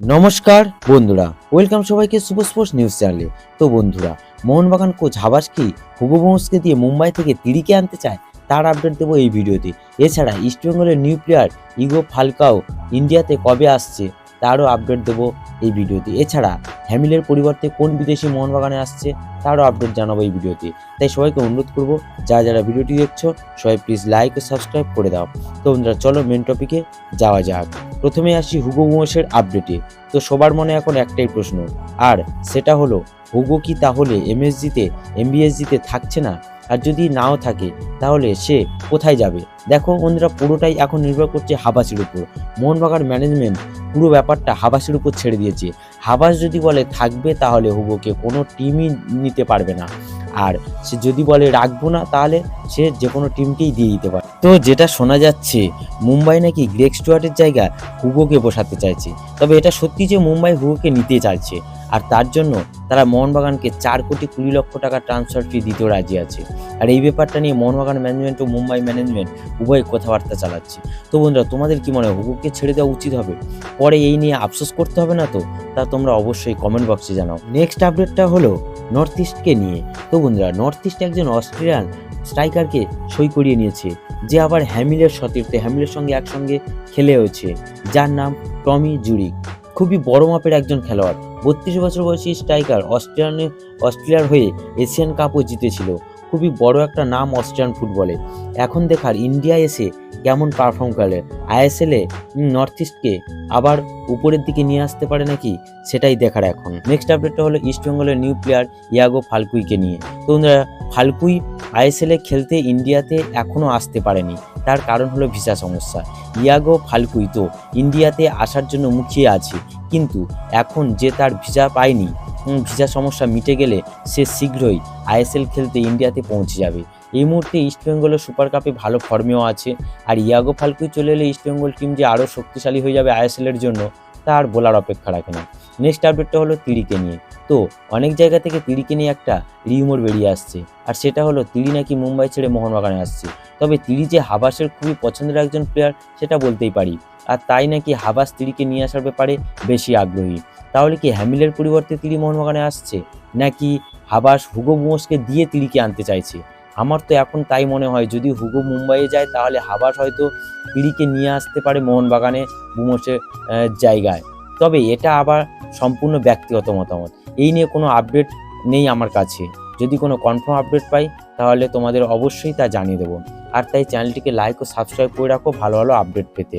নমস্কার, বন্ধুরা। ওয়েলকাম সবাইকে সুপার স্পোর্টস নিউজ চ্যানেলে। তো বন্ধুরা, মোহনবাগান কোচ হাবাস কি হুগোবংশকে দিয়ে মুম্বাই থেকে তিরিকে আনতে চায়, তার আপডেট দেবো এই ভিডিওতে। এছাড়া ইস্টবেঙ্গলের নিউ প্লেয়ার ইগো ফালকাও ইন্ডিয়াতে কবে আসছে, তারও আপডেট দেবো এই ভিডিওতে। এছাড়া হ্যামিলের পরিবর্তে কোন বিদেশি মোহনবাগানে আসছে, তারও আপডেট জানাব এই ভিডিওতে। তাই সবাইকে অনুরোধ করব, যারা যারা ভিডিওটি দেখছ, সবাই প্লিজ লাইক ও সাবস্ক্রাইব করে দাও। তো বন্ধুরা, চলো মেন টপিকে যাওয়া যাক। প্রথমে আসি হুগো বংশের আপডেটে তো সবার মনে এখন একটাই প্রশ্ন, আর সেটা হলো, হুগো কি তাহলে এমএসজিতে এমবিএসজিতে থাকছে না? আর যদি নাও থাকে, তাহলে সে কোথায় যাবে? দেখো বন্ধুরা, পুরোটাই এখন নির্ভর করছে হাবাসের উপর। মোহনবাগান ম্যানেজমেন্ট পুরো ব্যাপারটা হাবাসের উপর ছেড়ে দিয়েছে। হাবাস যদি বলে থাকবে, তাহলে হুগোকে কোনো টিমই নিতে পারবে না। আর সে যদি বলে রাখব না, তাহলে সে যে কোনো টিমকেই দিয়ে দিতে পারে তো যেটা শোনা যাচ্ছে, মুম্বাই নাকি গ্রেক স্টুয়ার্টের জায়গা হুগোকে বসাতে চাইছে। তবে এটা সত্যি যে মুম্বাই হুগোকে নিতে চাইছে। আর তার জন্য তারা মোহনবাগানকে চার কোটি কুড়ি লক্ষ টাকা ট্রান্সফার ফি দিতেও রাজি আছে। আর এই ব্যাপারটা নিয়ে মোহনবাগান ম্যানেজমেন্ট ও মুম্বাই ম্যানেজমেন্ট উভয় কথাবার্তা চালাচ্ছে। তো বন্ধুরা, তোমাদের কি মনে হয় হুগোকে ছেড়ে দেওয়া উচিত হবে? পরে এই নিয়ে আফসোস করতে হবে না তো? তা তোমরা অবশ্যই কমেন্ট বক্সে জানাও। নেক্সট আপডেটটা হলো নর্থ ইস্টকে নিয়ে। তো বন্ধুরা নর্থ ইস্ট একজন অস্ট্রেলিয়ান স্ট্রাইকারকে সই করিয়ে নিয়েছে। যে আবার হ্যামিলের সতীর্থে, হ্যামিলের সঙ্গে একসঙ্গে খেলেওছে যার নাম টমি জুরিক। খুবই বড় মাপের একজন খেলোয়াড়। বত্রিশ বছর বয়সী স্ট্রাইকার অস্ট্রেলিয়ান, অস্ট্রেলিয়ার হয়ে এশিয়ান কাপও জিতেছিল। খুবই বড় একটা নাম অস্ট্রেলিয়ান ফুটবলে। এখন দেখার ইন্ডিয়া এসে কেমন পারফর্ম করে আইএসএলে নর্থ ইস্টকে আবার উপরের দিকে নিয়ে আসতে পারে নাকি? সেটাই দেখার এখন। নেক্সট আপডেটটা হলো ইস্ট বেঙ্গলের নিউ প্লেয়ার ইয়াগো ফালকুইকে নিয়ে। তো বন্ধুরা ফালকুই আইএসএলে খেলতে ইন্ডিয়াতে এখনও আসতে পারেনি। তার কারণ হলো ভিসা সমস্যা। ইয়াগো ফালকুই তো ইন্ডিয়াতে আসার জন্য মুখিয়ে আছে। কিন্তু এখন যে তার ভিসা পায়নি ভিসা সমস্যা মিটে গেলে সে শীঘ্রই আইএসএল খেলতে ইন্ডিয়াতে পৌঁছে যাবে। এই মুহূর্তে ইস্টবেঙ্গলের সুপার কাপে ভালো ফর্মেও আছে আর ইয়াগো ফালকুই চলে এলে ইস্টবেঙ্গল টিম যে আরও শক্তিশালী হয়ে যাবে আইএসএলের জন্য, তার বলার অপেক্ষা রাখে না। নেক্সট আপডেটটা হলো তিরিকে নিয়ে। তো অনেক জায়গা থেকে তিরিকে নিয়ে একটা রিউমোর বেরিয়ে আসছে। আর সেটা হলো তিরি নাকি মুম্বাই ছেড়ে মোহনবাগানে আসছে। তবে তিরি যে হাবাসের খুবই পছন্দের একজন প্লেয়ার সেটা বলতেই পারি। আর তাই নাকি হাবাস তিরিকে নিয়ে আসার ব্যাপারে বেশি আগ্রহী। তাহলে কি হ্যামিলের পরিবর্তে তিরি মোহনবাগানে আসছে? নাকি হাবাস হুগো বুমোসকে দিয়ে তিরিকে আনতে চাইছে? আমার তো এখন তাই মনে হয়, যদি হুগো মুম্বাইয়ে যায়, তাহলে হাবাস হয়তো তিরিকে নিয়ে আসতে পারে মোহনবাগানে বুমোসের জায়গায়। তবে এটা আবার সম্পূর্ণ ব্যক্তিগত মতামত। এই নিয়ে কোনো আপডেট নেই আমার কাছে। যদি কোনো কনফার্ম আপডেট পাই, তাহলে তোমাদের অবশ্যই তা জানিয়ে দেবো। আর তাই চ্যানেলটিকে লাইক ও সাবস্ক্রাইব করে রাখো, ভালো ভালো আপডেট পেতে।